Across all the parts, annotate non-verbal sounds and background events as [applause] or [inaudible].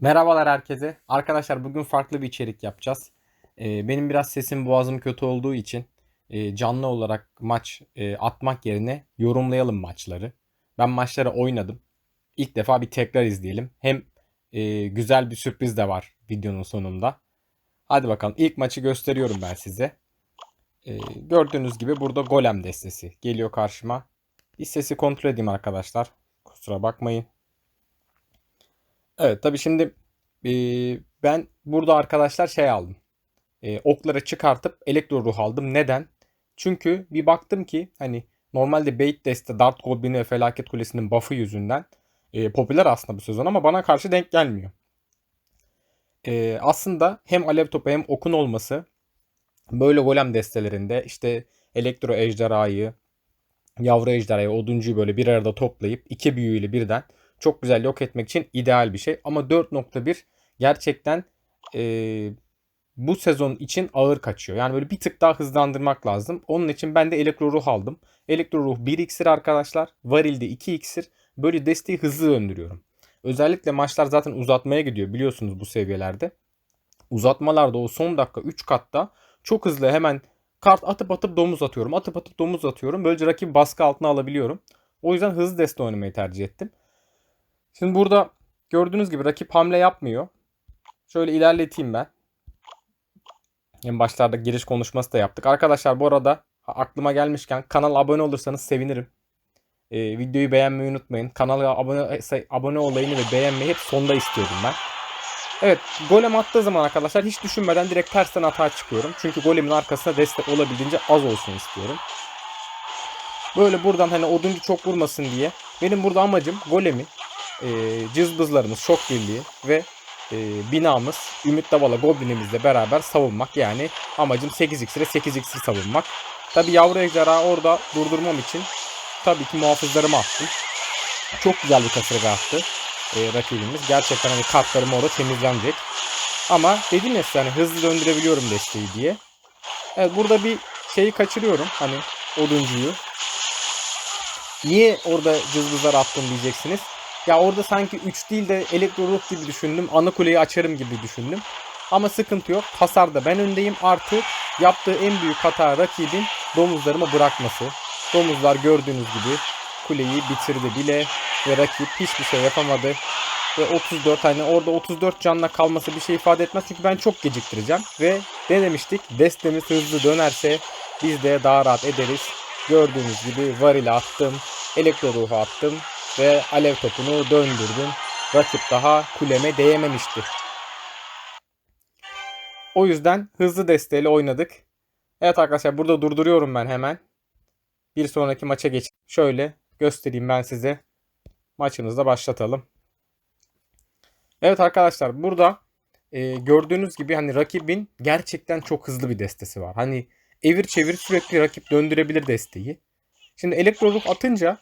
Merhabalar herkese. Arkadaşlar bugün farklı bir içerik yapacağız. Ee, benim biraz sesim boğazım kötü olduğu için e, canlı olarak maç e, atmak yerine yorumlayalım maçları. Ben maçları oynadım. İlk defa bir tekrar izleyelim. Hem e, güzel bir sürpriz de var videonun sonunda. Hadi bakalım ilk maçı gösteriyorum ben size. Gördüğünüz gibi burada golem destesi geliyor karşıma. Bir sesi kontrol edeyim arkadaşlar. Kusura bakmayın. Evet tabii şimdi e, ben burada arkadaşlar şey aldım. E, okları çıkartıp elektro ruh aldım. Neden? Çünkü bir baktım ki hani normalde Bait Deste, Dart Goblin ve Felaket Kulesi'nin buff'ı yüzünden e, popüler aslında bu sezon ama bana karşı denk gelmiyor. E, aslında hem alev topu hem okun olması böyle golem destelerinde işte elektro ejderhayı, yavru ejderhayı, oduncuyu böyle bir arada toplayıp iki büyüyle birden çok güzel yok etmek için ideal bir şey. Ama 4.1 gerçekten e, bu sezon için ağır kaçıyor. Yani böyle bir tık daha hızlandırmak lazım. Onun için ben de elektro ruh aldım. Elektro ruh 1 iksir arkadaşlar. Varil'de 2 iksir. Böyle desteği hızlı döndürüyorum. Özellikle maçlar zaten uzatmaya gidiyor biliyorsunuz bu seviyelerde. Uzatmalarda o son dakika 3 katta çok hızlı hemen kart atıp atıp domuz atıyorum. Atıp atıp domuz atıyorum. Böylece rakip baskı altına alabiliyorum. O yüzden hızlı deste oynamayı tercih ettim. Şimdi burada gördüğünüz gibi rakip hamle yapmıyor. Şöyle ilerleteyim ben. En başlarda giriş konuşması da yaptık. Arkadaşlar bu arada aklıma gelmişken kanala abone olursanız sevinirim. Ee, videoyu beğenmeyi unutmayın. Kanala abone abone olayını ve beğenmeyi hep sonda istiyordum ben. Evet golem attığı zaman arkadaşlar hiç düşünmeden direkt tersten atağa çıkıyorum. Çünkü golemin arkasına destek olabildiğince az olsun istiyorum. Böyle buradan hani oduncu çok vurmasın diye. Benim burada amacım golemi e, cızbızlarımız, şok birliği ve e, binamız Ümit Davala Goblin'imizle beraber savunmak. Yani amacım 8x'e 8x savunmak. Tabi yavru ejderha orada durdurmam için tabii ki muhafızlarımı attım. Çok güzel bir kasırga attı e, rakibimiz. Gerçekten hani kartlarım orada temizlenecek. Ama dedim ya size hani hızlı döndürebiliyorum desteği diye. Evet burada bir şeyi kaçırıyorum. Hani oduncuyu. Niye orada cızbızlar attım diyeceksiniz. Ya orada sanki 3 değil de elektro ruh gibi düşündüm. Ana kuleyi açarım gibi düşündüm. Ama sıkıntı yok. Hasarda ben öndeyim. Artı yaptığı en büyük hata rakibin domuzlarımı bırakması. Domuzlar gördüğünüz gibi kuleyi bitirdi bile ve rakip hiçbir şey yapamadı. Ve 34 hani orada 34 canla kalması bir şey ifade etmez. Çünkü ben çok geciktireceğim. Ve ne demiştik? Destemiz hızlı dönerse biz de daha rahat ederiz. Gördüğünüz gibi varil attım. Elektro ruhu attım ve alev topunu döndürdüm. Rakip daha kuleme değememişti. O yüzden hızlı desteğiyle oynadık. Evet arkadaşlar burada durduruyorum ben hemen. Bir sonraki maça geç. Şöyle göstereyim ben size. Maçımızda başlatalım. Evet arkadaşlar burada e, gördüğünüz gibi hani rakibin gerçekten çok hızlı bir destesi var. Hani evir çevir sürekli rakip döndürebilir desteği. Şimdi elektroluk atınca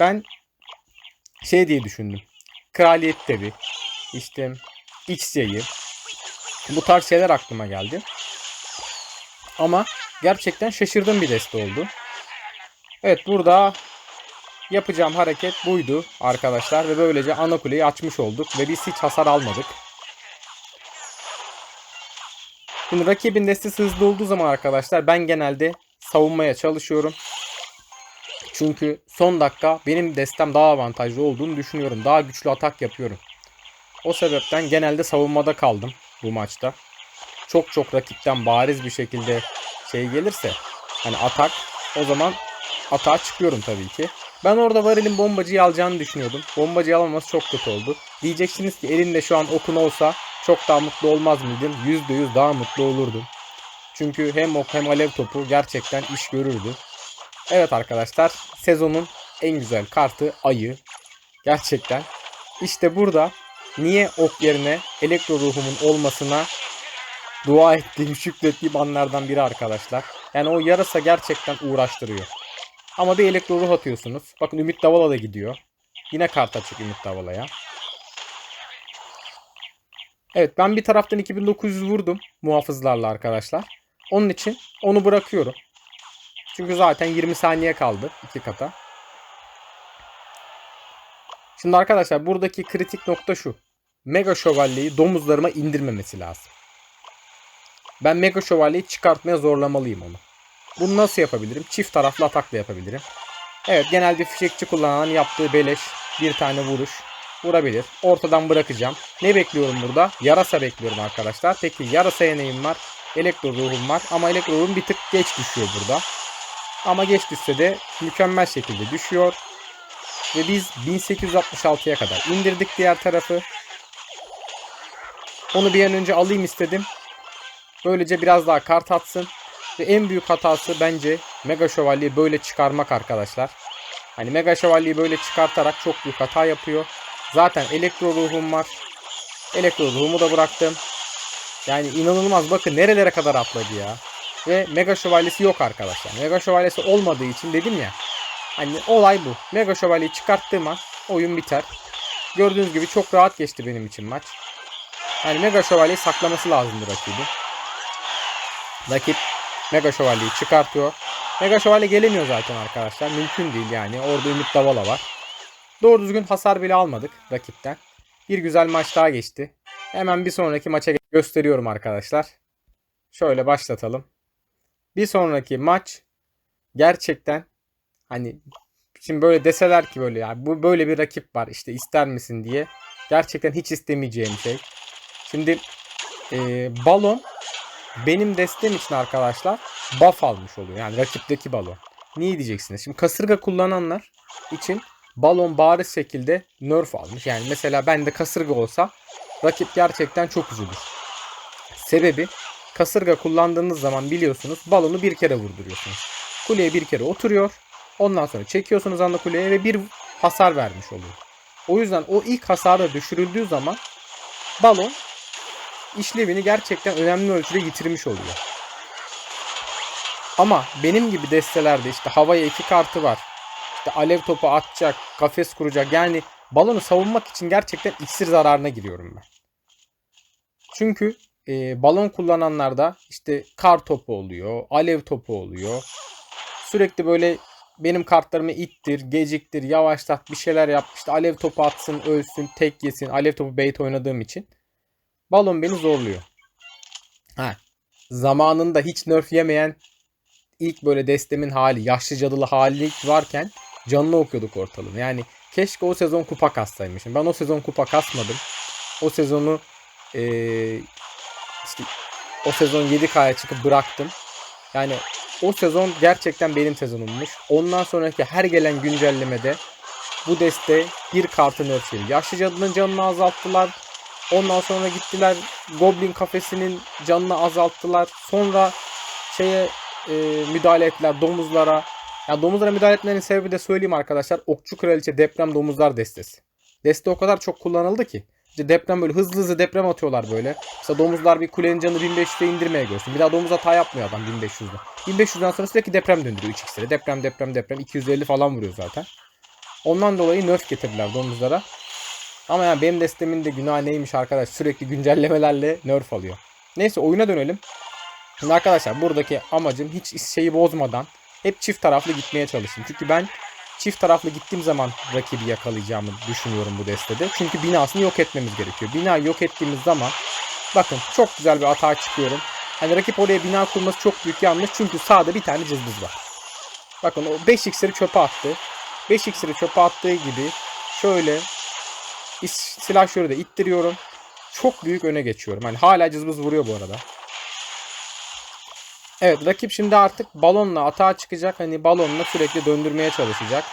ben şey diye düşündüm. Kraliyet tabi. İşte X yayı. Bu tarz şeyler aklıma geldi. Ama gerçekten şaşırdığım bir deste oldu. Evet burada yapacağım hareket buydu arkadaşlar. Ve böylece ana kuleyi açmış olduk. Ve biz hiç hasar almadık. Şimdi rakibin destesi hızlı olduğu zaman arkadaşlar ben genelde savunmaya çalışıyorum. Çünkü son dakika benim destem daha avantajlı olduğunu düşünüyorum. Daha güçlü atak yapıyorum. O sebepten genelde savunmada kaldım bu maçta. Çok çok rakipten bariz bir şekilde şey gelirse hani atak o zaman atağa çıkıyorum tabii ki. Ben orada Varil'in bombacıyı alacağını düşünüyordum. Bombacıyı alamaması çok kötü oldu. Diyeceksiniz ki elinde şu an okun olsa çok daha mutlu olmaz mıydın? %100 daha mutlu olurdum. Çünkü hem ok hem alev topu gerçekten iş görürdü. Evet arkadaşlar sezonun en güzel kartı ayı. Gerçekten. İşte burada niye ok yerine elektro ruhumun olmasına dua ettiğim, şükrettiğim anlardan biri arkadaşlar. Yani o yarasa gerçekten uğraştırıyor. Ama bir elektro ruh atıyorsunuz. Bakın Ümit Davala da gidiyor. Yine kart açık Ümit Davala'ya. Evet ben bir taraftan 2900 vurdum muhafızlarla arkadaşlar. Onun için onu bırakıyorum. Çünkü zaten 20 saniye kaldı iki kata. Şimdi arkadaşlar buradaki kritik nokta şu. Mega Şövalyeyi domuzlarıma indirmemesi lazım. Ben Mega Şövalyeyi çıkartmaya zorlamalıyım onu. Bunu nasıl yapabilirim? Çift taraflı atakla yapabilirim. Evet genelde fişekçi kullanan yaptığı beleş bir tane vuruş vurabilir. Ortadan bırakacağım. Ne bekliyorum burada? Yarasa bekliyorum arkadaşlar. Peki yarasa yeneğim var. Elektro ruhum var. Ama elektro ruhum bir tık geç düşüyor burada. Ama geç düşse de mükemmel şekilde düşüyor. Ve biz 1866'ya kadar indirdik diğer tarafı. Onu bir an önce alayım istedim. Böylece biraz daha kart atsın. Ve en büyük hatası bence Mega Şövalyeyi böyle çıkarmak arkadaşlar. Hani Mega Şövalyeyi böyle çıkartarak çok büyük hata yapıyor. Zaten elektro ruhum var. Elektro ruhumu da bıraktım. Yani inanılmaz bakın nerelere kadar atladı ya. Ve Mega Şövalyesi yok arkadaşlar. Mega Şövalyesi olmadığı için dedim ya. Hani olay bu. Mega Şövalyeyi çıkarttığım an oyun biter. Gördüğünüz gibi çok rahat geçti benim için maç. Yani Mega Şövalyeyi saklaması lazımdı rakibin. Rakip Mega Şövalyeyi çıkartıyor. Mega Şövalye gelemiyor zaten arkadaşlar. Mümkün değil yani. Orada Ümit Davala var. Doğru düzgün hasar bile almadık rakipten. Bir güzel maç daha geçti. Hemen bir sonraki maça gösteriyorum arkadaşlar. Şöyle başlatalım. Bir sonraki maç gerçekten hani şimdi böyle deseler ki böyle ya bu böyle bir rakip var işte ister misin diye gerçekten hiç istemeyeceğim şey. Şimdi e, balon benim destem için arkadaşlar buff almış oluyor. Yani rakipteki balon. Niye diyeceksiniz? Şimdi kasırga kullananlar için balon bariz şekilde nerf almış. Yani mesela ben de kasırga olsa rakip gerçekten çok üzülür. Sebebi kasırga kullandığınız zaman biliyorsunuz balonu bir kere vurduruyorsunuz. Kuleye bir kere oturuyor. Ondan sonra çekiyorsunuz anda kuleye ve bir hasar vermiş oluyor. O yüzden o ilk hasarı düşürüldüğü zaman balon işlevini gerçekten önemli ölçüde yitirmiş oluyor. Ama benim gibi destelerde işte havaya iki kartı var. İşte alev topu atacak, kafes kuracak. Yani balonu savunmak için gerçekten iksir zararına giriyorum ben. Çünkü e, balon kullananlarda işte kar topu oluyor, alev topu oluyor. Sürekli böyle benim kartlarımı ittir, geciktir, yavaşlat, bir şeyler yap. İşte alev topu atsın, ölsün, tek yesin. Alev topu bait oynadığım için. Balon beni zorluyor. Ha. Zamanında hiç nerf yemeyen ilk böyle destemin hali, yaşlı cadılı hali varken canını okuyorduk ortalığını. Yani keşke o sezon kupa kassaymışım. Ben o sezon kupa kasmadım. O sezonu ee, işte o sezon 7K'ya çıkıp bıraktım. Yani o sezon gerçekten benim sezonummuş. Ondan sonraki her gelen güncellemede bu deste bir kartı nerfledi. Yaşlı cadının canını azalttılar. Ondan sonra gittiler Goblin kafesinin canını azalttılar. Sonra şeye e, müdahale ettiler domuzlara. Ya domuzlara müdahale etmenin sebebi de söyleyeyim arkadaşlar. Okçu Kraliçe deprem domuzlar destesi. Deste o kadar çok kullanıldı ki. İşte deprem böyle hızlı hızlı deprem atıyorlar böyle. Mesela domuzlar bir kulenin canını 1500'e indirmeye görsün. Bir daha domuz hata yapmıyor adam 1500'de. 1500'den sonra sürekli deprem döndürüyor 3 x'lere. Deprem deprem deprem 250 falan vuruyor zaten. Ondan dolayı nerf getirdiler domuzlara. Ama yani benim destemin de günah neymiş arkadaş. Sürekli güncellemelerle nerf alıyor. Neyse oyuna dönelim. Şimdi arkadaşlar buradaki amacım hiç şeyi bozmadan hep çift taraflı gitmeye çalıştım. Çünkü ben çift taraflı gittiğim zaman rakibi yakalayacağımı düşünüyorum bu destede. Çünkü binasını yok etmemiz gerekiyor. Binayı yok ettiğimiz zaman bakın çok güzel bir hata çıkıyorum. Hani rakip oraya bina kurması çok büyük yanlış. Çünkü sağda bir tane cızbız var. Bakın o 5 iksiri çöpe attı. 5 iksiri çöpe attığı gibi şöyle silahşörü de ittiriyorum. Çok büyük öne geçiyorum. Hani hala cızbız vuruyor bu arada. Evet rakip şimdi artık balonla atağa çıkacak. Hani balonla sürekli döndürmeye çalışacak.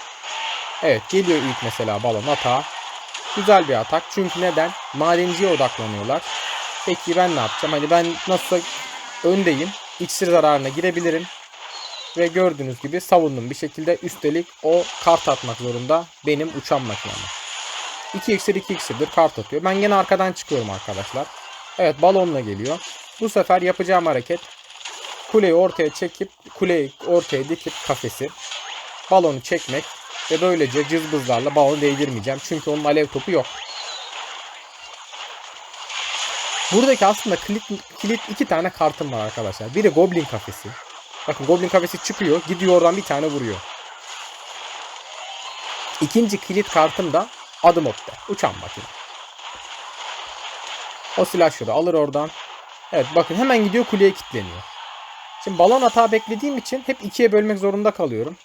Evet geliyor ilk mesela balon atağa. Güzel bir atak. Çünkü neden? Madenciye odaklanıyorlar. Peki ben ne yapacağım? Hani ben nasıl öndeyim. İksir zararına girebilirim. Ve gördüğünüz gibi savundum bir şekilde. Üstelik o kart atmak zorunda benim uçan makinemi. 2 iksir 2 iksirdir kart atıyor. Ben gene arkadan çıkıyorum arkadaşlar. Evet balonla geliyor. Bu sefer yapacağım hareket kuleyi ortaya çekip kuleyi ortaya dikip kafesi balonu çekmek ve böylece cızbızlarla balonu değdirmeyeceğim. Çünkü onun alev topu yok. Buradaki aslında kilit, kilit iki tane kartım var arkadaşlar. Biri Goblin kafesi. Bakın Goblin kafesi çıkıyor. Gidiyor oradan bir tane vuruyor. İkinci kilit kartım da adım opte. Uçan makine. O silahşörü alır oradan. Evet bakın hemen gidiyor kuleye kilitleniyor. Şimdi balon hata beklediğim için hep ikiye bölmek zorunda kalıyorum.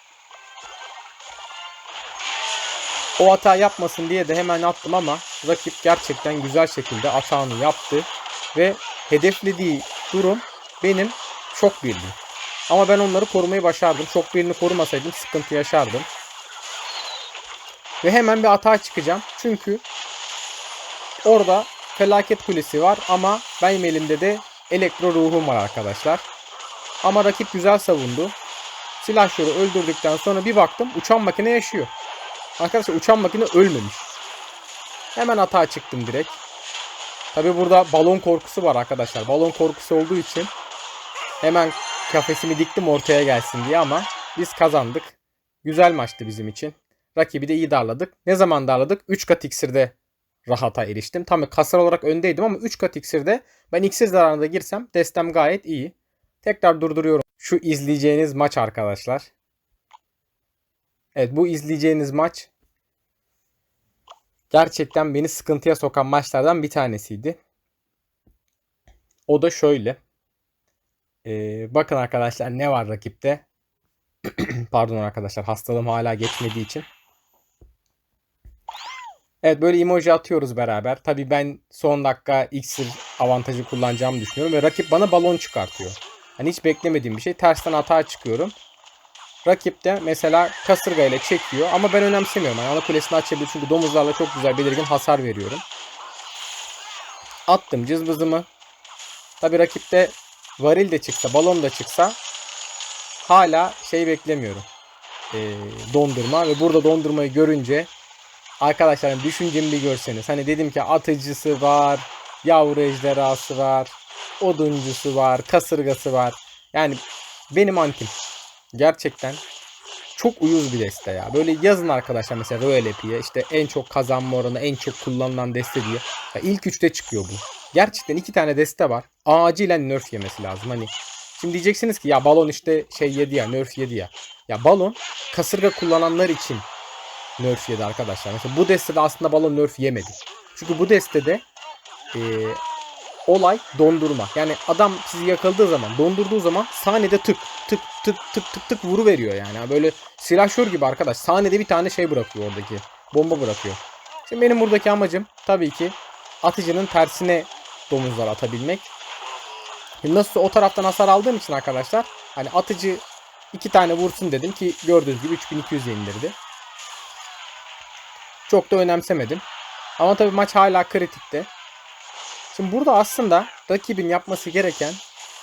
O hata yapmasın diye de hemen attım ama rakip gerçekten güzel şekilde hatanı yaptı. Ve hedeflediği durum benim şok birliği. Ama ben onları korumayı başardım. Şok birliğini korumasaydım sıkıntı yaşardım. Ve hemen bir hata çıkacağım. Çünkü orada felaket kulesi var ama benim elimde de elektro ruhum var arkadaşlar. Ama rakip güzel savundu. Silahşörü öldürdükten sonra bir baktım uçan makine yaşıyor. Arkadaşlar uçan makine ölmemiş. Hemen hata çıktım direkt. Tabi burada balon korkusu var arkadaşlar. Balon korkusu olduğu için hemen kafesimi diktim ortaya gelsin diye ama biz kazandık. Güzel maçtı bizim için. Rakibi de iyi darladık. Ne zaman darladık? 3 kat iksirde rahata eriştim. Tabii kasar olarak öndeydim ama 3 kat iksirde ben iksir zararına girsem destem gayet iyi. Tekrar durduruyorum. Şu izleyeceğiniz maç arkadaşlar. Evet bu izleyeceğiniz maç gerçekten beni sıkıntıya sokan maçlardan bir tanesiydi. O da şöyle. Ee, bakın arkadaşlar ne var rakipte. [clears throat] Pardon arkadaşlar hastalığım hala geçmediği için. Evet böyle emoji atıyoruz beraber. Tabii ben son dakika iksir avantajı kullanacağımı düşünüyorum. Ve rakip bana balon çıkartıyor. Hani hiç beklemediğim bir şey. Tersten hata çıkıyorum. Rakip de mesela kasırga ile çekiyor. Ama ben önemsemiyorum. Yani ana kulesini açabilir. Çünkü domuzlarla çok güzel belirgin hasar veriyorum. Attım cızbızımı. Tabii rakipte varil de çıksa, balon da çıksa hala şey beklemiyorum. Ee, dondurma ve burada dondurmayı görünce arkadaşlar düşüncemi bir görseniz. Hani dedim ki atıcısı var, yavru ejderhası var, oduncusu var, kasırgası var. Yani benim antim. Gerçekten çok uyuz bir deste ya. Böyle yazın arkadaşlar mesela Royal Epi'ye işte en çok kazanma oranı, en çok kullanılan deste diye. Ya ilk üçte çıkıyor bu. Gerçekten iki tane deste var. Acilen nerf yemesi lazım. Hani şimdi diyeceksiniz ki ya balon işte şey yedi ya, nerf yedi ya. Ya balon kasırga kullananlar için nerf yedi arkadaşlar. Mesela bu destede aslında balon nerf yemedi. Çünkü bu destede e, olay dondurma. Yani adam sizi yakaladığı zaman, dondurduğu zaman sahnede tık tık tık tık tık tık vuru veriyor yani. Böyle silahşör gibi arkadaş. Sahnede bir tane şey bırakıyor oradaki. Bomba bırakıyor. Şimdi benim buradaki amacım tabii ki atıcının tersine domuzlar atabilmek. Şimdi nasıl o taraftan hasar aldığım için arkadaşlar hani atıcı iki tane vursun dedim ki gördüğünüz gibi 3200 indirdi. Çok da önemsemedim. Ama tabii maç hala kritikte. Şimdi burada aslında rakibin yapması gereken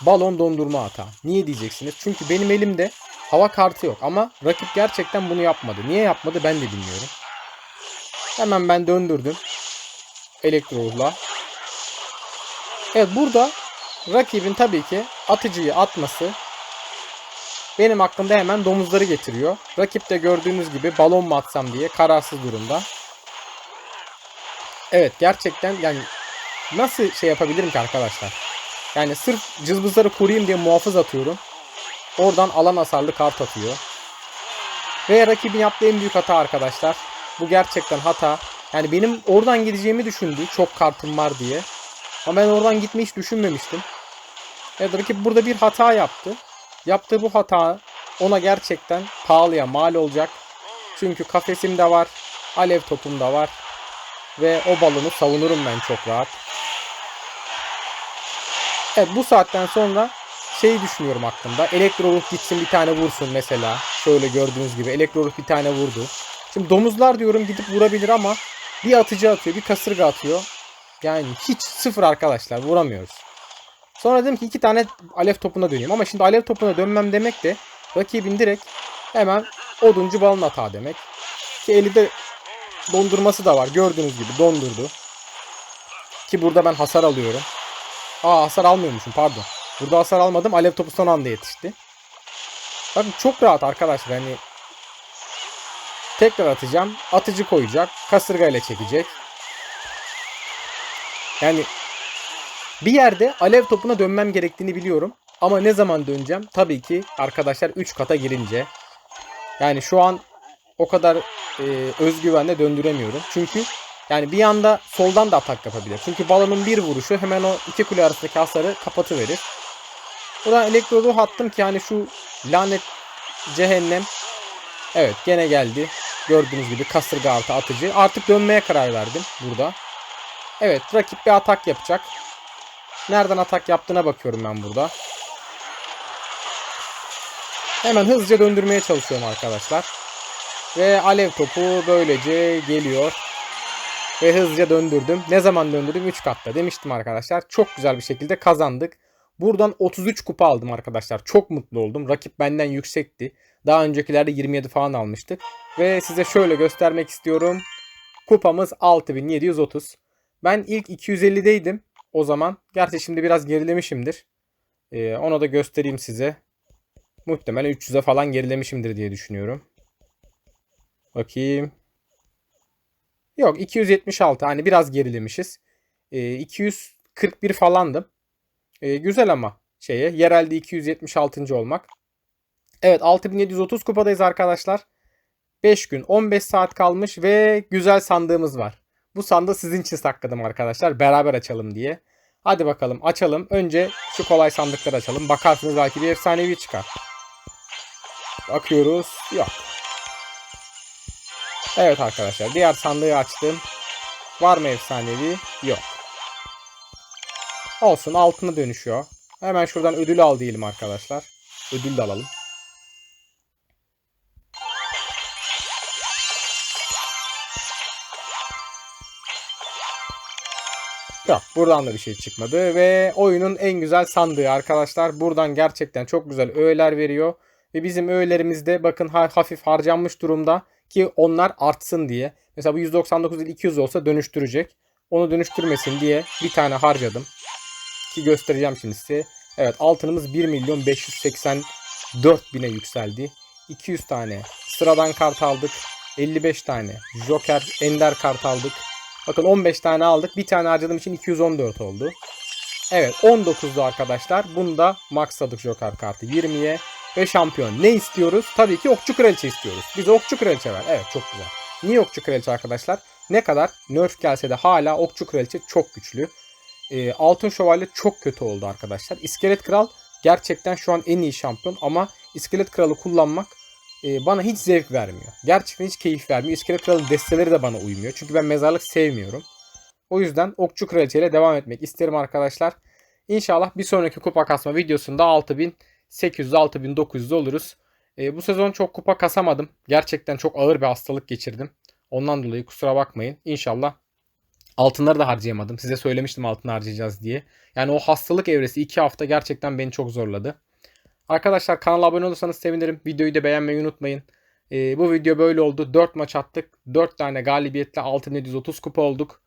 balon dondurma hata. Niye diyeceksiniz? Çünkü benim elimde hava kartı yok ama rakip gerçekten bunu yapmadı. Niye yapmadı ben de bilmiyorum. Hemen ben döndürdüm. Elektro ruhla. Evet burada rakibin tabii ki atıcıyı atması benim aklımda hemen domuzları getiriyor. Rakip de gördüğünüz gibi balon mu atsam diye kararsız durumda. Evet gerçekten yani nasıl şey yapabilirim ki arkadaşlar? Yani sırf cızbızları koruyayım diye muhafız atıyorum. Oradan alan hasarlı kart atıyor. Ve rakibin yaptığı en büyük hata arkadaşlar. Bu gerçekten hata. Yani benim oradan gideceğimi düşündü. Çok kartım var diye. Ama ben oradan gitmeyi hiç düşünmemiştim. Evet rakip burada bir hata yaptı. Yaptığı bu hata ona gerçekten pahalıya mal olacak. Çünkü kafesim de var. Alev topum da var. Ve o balonu savunurum ben çok rahat. Evet bu saatten sonra şeyi düşünüyorum aklımda. Elektro ruh gitsin bir tane vursun mesela. Şöyle gördüğünüz gibi elektro ruh bir tane vurdu. Şimdi domuzlar diyorum gidip vurabilir ama bir atıcı atıyor, bir kasırga atıyor. Yani hiç sıfır arkadaşlar vuramıyoruz. Sonra dedim ki iki tane alev topuna döneyim. Ama şimdi alev topuna dönmem demek de rakibin direkt hemen oduncu balon hata demek. Ki elinde dondurması da var. Gördüğünüz gibi dondurdu. Ki burada ben hasar alıyorum. Aa hasar almıyormuşum pardon. Burada hasar almadım. Alev topu son anda yetişti. Bakın çok rahat arkadaşlar. Hani tekrar atacağım. Atıcı koyacak. Kasırga ile çekecek. Yani bir yerde alev topuna dönmem gerektiğini biliyorum. Ama ne zaman döneceğim? Tabii ki arkadaşlar 3 kata girince. Yani şu an o kadar e, özgüvenle döndüremiyorum. Çünkü Yani bir anda soldan da atak yapabilir. Çünkü balonun bir vuruşu hemen o iki kule arasındaki hasarı kapatıverir. Buradan elektro ruh attım ki hani şu lanet cehennem. Evet gene geldi. Gördüğünüz gibi kasırga artı atıcı. Artık dönmeye karar verdim burada. Evet rakip bir atak yapacak. Nereden atak yaptığına bakıyorum ben burada. Hemen hızlıca döndürmeye çalışıyorum arkadaşlar. Ve alev topu böylece geliyor. Ve hızlıca döndürdüm. Ne zaman döndürdüm? 3 katta demiştim arkadaşlar. Çok güzel bir şekilde kazandık. Buradan 33 kupa aldım arkadaşlar. Çok mutlu oldum. Rakip benden yüksekti. Daha öncekilerde 27 falan almıştık. Ve size şöyle göstermek istiyorum. Kupamız 6730. Ben ilk 250'deydim o zaman. Gerçi şimdi biraz gerilemişimdir. Ee, onu da göstereyim size. Muhtemelen 300'e falan gerilemişimdir diye düşünüyorum. Bakayım. Yok 276 hani biraz gerilemişiz. Ee, 241 falandım. Ee, güzel ama şeye yerelde 276. olmak. Evet 6730 kupadayız arkadaşlar. 5 gün 15 saat kalmış ve güzel sandığımız var. Bu sandığı sizin için sakladım arkadaşlar. Beraber açalım diye. Hadi bakalım açalım. Önce şu kolay sandıkları açalım. Bakarsınız belki bir efsanevi çıkar. Bakıyoruz. Yok. Evet arkadaşlar. Diğer sandığı açtım. Var mı efsanevi? Yok. Olsun altına dönüşüyor. Hemen şuradan ödül al diyelim arkadaşlar. Ödül de alalım. Yok buradan da bir şey çıkmadı ve oyunun en güzel sandığı arkadaşlar. Buradan gerçekten çok güzel öğeler veriyor. Ve bizim öğelerimiz bakın hafif harcanmış durumda ki onlar artsın diye. Mesela bu 199 değil 200 olsa dönüştürecek. Onu dönüştürmesin diye bir tane harcadım. Ki göstereceğim şimdi size. Evet altınımız 1 milyon 584 bine yükseldi. 200 tane sıradan kart aldık. 55 tane Joker Ender kart aldık. Bakın 15 tane aldık. Bir tane harcadığım için 214 oldu. Evet 19'du arkadaşlar. Bunda maxladık Joker kartı 20'ye. Ve şampiyon. Ne istiyoruz? Tabii ki okçu kraliçe istiyoruz. Biz okçu kraliçe ver. Evet çok güzel. Niye okçu kraliçe arkadaşlar? Ne kadar nerf gelse de hala okçu kraliçe çok güçlü. E, altın şövalye çok kötü oldu arkadaşlar. İskelet kral gerçekten şu an en iyi şampiyon ama iskelet kralı kullanmak e, bana hiç zevk vermiyor. Gerçekten hiç keyif vermiyor. İskelet kralın desteleri de bana uymuyor. Çünkü ben mezarlık sevmiyorum. O yüzden okçu kraliçeyle devam etmek isterim arkadaşlar. İnşallah bir sonraki kupa kasma videosunda 6800 6900 oluruz. E, bu sezon çok kupa kasamadım. Gerçekten çok ağır bir hastalık geçirdim. Ondan dolayı kusura bakmayın. İnşallah altınları da harcayamadım. Size söylemiştim altın harcayacağız diye. Yani o hastalık evresi 2 hafta gerçekten beni çok zorladı. Arkadaşlar kanala abone olursanız sevinirim. Videoyu da beğenmeyi unutmayın. Ee, bu video böyle oldu. 4 maç attık. 4 tane galibiyetle 6730 kupa olduk.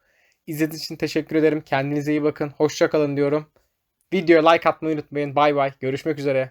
İzlediğiniz için teşekkür ederim. Kendinize iyi bakın. Hoşçakalın diyorum. Videoya like atmayı unutmayın. Bay bay. Görüşmek üzere.